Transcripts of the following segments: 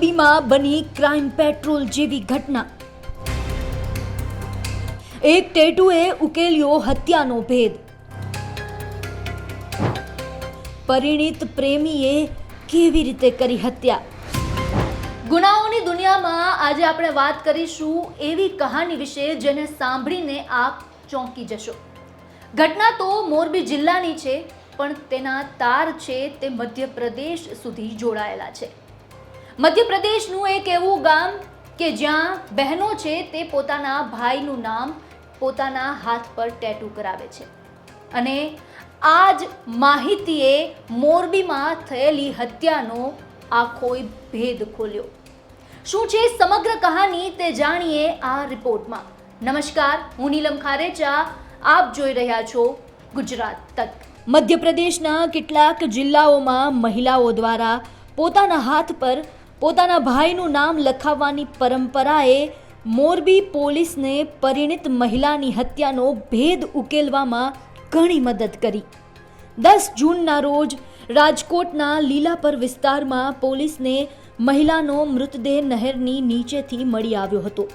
મોરબીમાં બની crime petrol જેવી ઘટના. એક ટેટુએ ઉકેલ્યો હત્યાનો ભેદ. પરિણીત પ્રેમીએ કેવી રીતે કરી હત્યા? ગુનાઓની દુનિયામાં આજે આપણે વાત કરીશું એવી કહાની વિશે જેને સાંભળીને આપ ચોંકી જશો. ઘટના તો મોરબી જિલ્લાની છે, પણ તેના તાર છે તે મધ્યપ્રદેશ સુધી જોડાયેલા છે. મધ્યપ્રદેશનું એક એવું ગામ કે જ્યાં બહેનો છે તે પોતાના ભાઈનું નામ પોતાના હાથ પર ટેટુ કરાવે છે. અને આ જ માહિતીએ મોરબીમાં થયેલી હત્યાનો આખો ભેદ ખોલ્યો. શું છે સમગ્ર કહાની તે જાણીએ આ રિપોર્ટમાં. નમસ્કાર, હું નીલમ ખારેચા, આપ જોઈ રહ્યા છો ગુજરાત તક. મધ્યપ્રદેશના કેટલાક જિલ્લાઓમાં મહિલાઓ દ્વારા પોતાના હાથ પર પોતાના ભાઈનું નામ લખાવવાની પરંપરાએ મોરબી પોલીસને પરિણિત મહિલાની હત્યાનો ભેદ ઉકેલવામાં ઘણી મદદ કરી. દસ જૂનના રોજ રાજકોટના લીલાપર વિસ્તારમાં પોલીસને મહિલાનો મૃતદેહ નહેરની નીચેથી મળી આવ્યો હતો.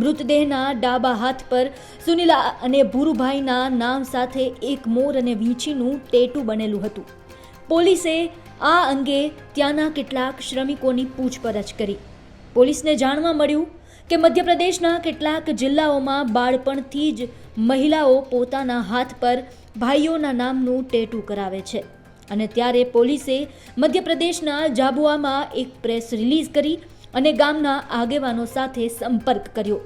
મૃતદેહના ડાબા હાથ પર સુનિલા અને ભૂરુભાઈના નામ સાથે એક મોર અને વીંછીનું ટેટુ બનેલું હતું. પોલીસે આ અંગે ત્યાંના કેટલાક શ્રમિકોની પૂછપરછ કરી. પોલીસને જાણવા મળ્યું કે મધ્યપ્રદેશના કેટલાક જિલ્લાઓમાં બાળપણથી જ મહિલાઓ પોતાના હાથ પર ભાઈઓના નામનું ટેટુ કરાવે છે. અને ત્યારે પોલીસે મધ્યપ્રદેશના જાબુઆમાં એક પ્રેસ રિલીઝ કરી અને ગામના આગેવાનો સાથે સંપર્ક કર્યો.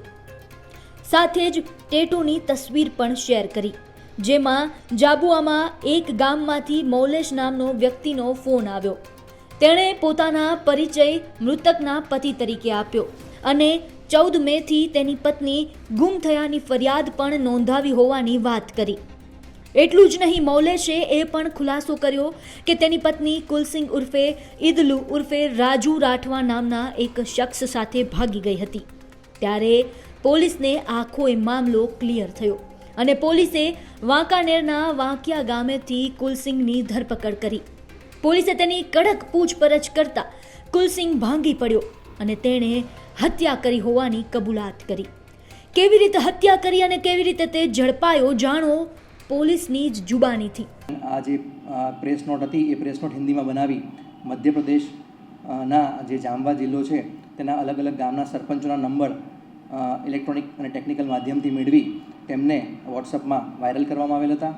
સાથે જ ટેટુની તસવીર પણ શેર કરી. જેમાં જાબુઆમાં એક ગામમાંથી મૌલેશ નામનો વ્યક્તિનો ફોન આવ્યો. તેણે પોતાના પરિચય મૃતકના પતિ તરીકે આપ્યો અને ચૌદ મેથી તેની પત્ની ગુમ થયાની ફરિયાદ પણ નોંધાવી હોવાની વાત કરી. એટલું જ નહીં, મૌલેશે એ પણ ખુલાસો કર્યો કે તેની પત્ની કુલસિંગ ઉર્ફે ઈદલુ ઉર્ફે રાજુ રાઠવા નામના એક શખ્સ સાથે ભાગી ગઈ હતી. ત્યારે પોલીસને આખો એ મામલો ક્લિયર થયો. અને પોલીસે વાંકાનેરના વાંકિયા ગામેથી કુલસિંગની ધરપકડ કરી. પોલીસે તેની કડક પૂછપરછ કરતા કુલસિંગ ભાંગી પડ્યો અને તેણે હત્યા કરી હોવાની કબૂલાત કરી. કેવી રીતે હત્યા કરી અને કેવી રીતે તે ઝડપાયો જાણો પોલીસની જ જુબાનીથી. આ જે પ્રેસ નોટ હતી એ પ્રેસ નોટ હિન્દીમાં બનાવી મધ્યપ્રદેશ ના જે જામવા જિલ્લો છે તેના અલગ અલગ ગામના સરપંચોના નંબર ઇલેક્ટ્રોનિક અને ટેકનિકલ માધ્યમથી મેળવી તેમને વોટ્સઅપમાં વાયરલ કરવામાં આવેલ હતા.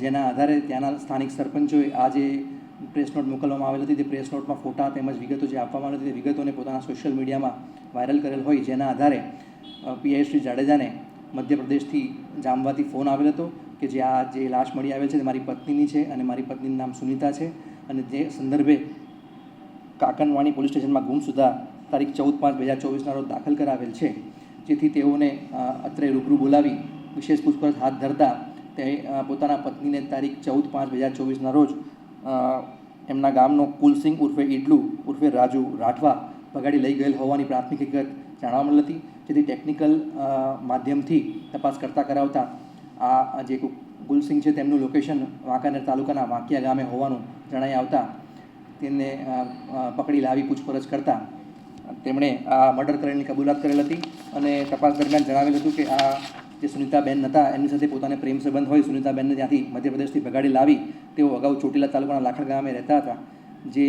જેના આધારે ત્યાંના સ્થાનિક સરપંચોએ આ જે પ્રેસ નોટ મોકલવામાં આવેલ હતી, તે પ્રેસ નોટમાં ફોટા તેમજ વિગતો જે આપવામાં આવી હતી, તે વિગતોને પોતાના સોશિયલ મીડિયામાં વાયરલ કરેલ હોય, જેના આધારે પીઆઈ શ્રી જાડેજાને મધ્યપ્રદેશથી જામવાથી ફોન આવેલ હતો કે જે આ જે લાશ મળી આવેલ છે, તે મારી પત્નીની છે અને મારી પત્નીનું નામ સુનિતા છે. અને તે સંદર્ભે કાકનવાણી પોલીસ સ્ટેશનમાં ગુમ સુધા તારીખ ચૌદ પાંચ બે હજાર ચોવીસના રોજ દાખલ કરાવેલ છે. જેથી તેઓને અત્રે રૂબરૂ બોલાવી વિશેષ પૂછપરછ હાથ ધરતા તે પોતાના પત્નીને તારીખ ચૌદ પાંચ બે હજાર ચોવીસના રોજ એમના ગામનો કુલસિંહ ઉર્ફે ઇડલુ ઉર્ફે રાજુ રાઠવા ભગાડી લઈ ગયેલ હોવાની પ્રાથમિક હકીકત જાણવા મળી હતી. જેથી ટેકનિકલ માધ્યમથી તપાસ કરતા કરાવતા આ જે ગુલસિંહ છે તેમનું લોકેશન વાંકાનેર તાલુકાના વાંકિયા ગામે હોવાનું જણાઈ આવતા અ, પકડી લાવી પૂછપરછ કરતા તેમણે આ મર્ડર કરેલની કબૂલાત કરેલ હતી અને તપાસ દરમિયાન જણાવેલ હતું કે આ જે સુનિતાબેન હતા, એમની સાથે પોતાને પ્રેમ સંબંધ હોય, સુનિતાબેનને ત્યાંથી મધ્યપ્રદેશથી ભગાડી લાવી, તેઓ અગાઉ ચોટીલા તાલુકાના લાખડ ગામે રહેતા હતા. જે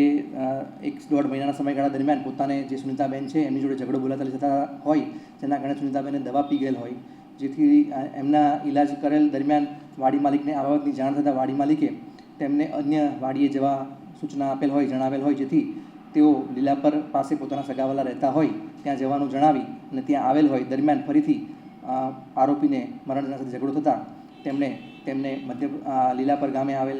એક દોઢ મહિનાના સમયગાળા દરમિયાન પોતાને જે સુનિતાબેન છે, એમની જોડે ઝઘડો બોલાતા જતા હોય, જેના કારણે સુનિતાબેને દવા પી ગયેલ હોય. જેથી એમના ઈલાજ કરેલ દરમિયાન વાડી માલિકને આ બાબતની જાણ થતાં વાડી માલિકે તેમને અન્ય વાડીએ જવા સૂચના આપેલ હોય, જણાવેલ હોય, જેથી તેઓ લીલાપર પાસે પોતાના સગાવાલા રહેતા હોય, ત્યાં જવાનું જણાવી અને ત્યાં આવેલ હોય. દરમિયાન ફરીથી આરોપીને મરણના સાથે ઝઘડો થતાં તેમણે તેમને મધ્ય લીલાપર ગામે આવેલ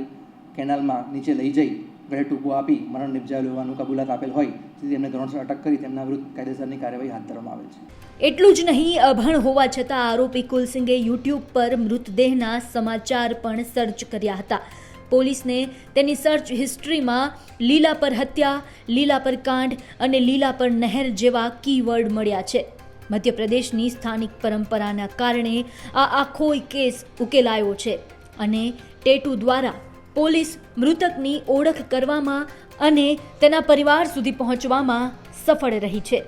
કેનાલમાં નીચે લઈ જઈ ગળે ટૂંકો આપી મરણ નિપજાયેલું હોવાનું કબૂલાત આપેલ હોય. તેથી તેમને ધોરણસર અટક કરી તેમના વિરુદ્ધ કાયદેસરની કાર્યવાહી હાથ ધરવામાં આવેલ છે. એટલું જ નહીં, અભણ હોવા છતાં આરોપી કુલસિંગે યુટ્યુબ પર મૃતદેહના સમાચાર પણ સર્ચ કર્યા હતા. પોલીસને તેની સર્ચ હિસ્ટ્રીમાં લીલા પર હત્યા, લીલા પર કાંડ અને લીલા પર નહેર જેવા કીવર્ડ મળ્યા છે. મધ્યપ્રદેશની સ્થાનિક પરંપરાના કારણે આ આખો કેસ ઉકેલાયો છે અને ટેટુ દ્વારા પોલીસ મૃતકની ઓળખ કરવામાં અને તેના પરિવાર સુધી પહોંચવામાં સફળ રહી છે.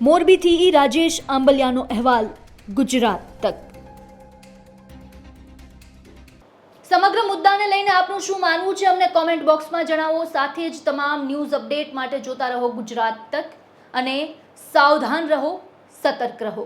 મોરબીથી રાજેશ આંબલિયાનો અહેવાલ, ગુજરાત તક. સમગ્ર મુદ્દાને લઈને આપનું શું માનવું છે અમને કોમેન્ટ બોક્સમાં જણાવો. સાથે જ તમામ ન્યૂઝ અપડેટ માટે જોતા રહો ગુજરાત તક અને સાવધાન રહો, સતર્ક રહો.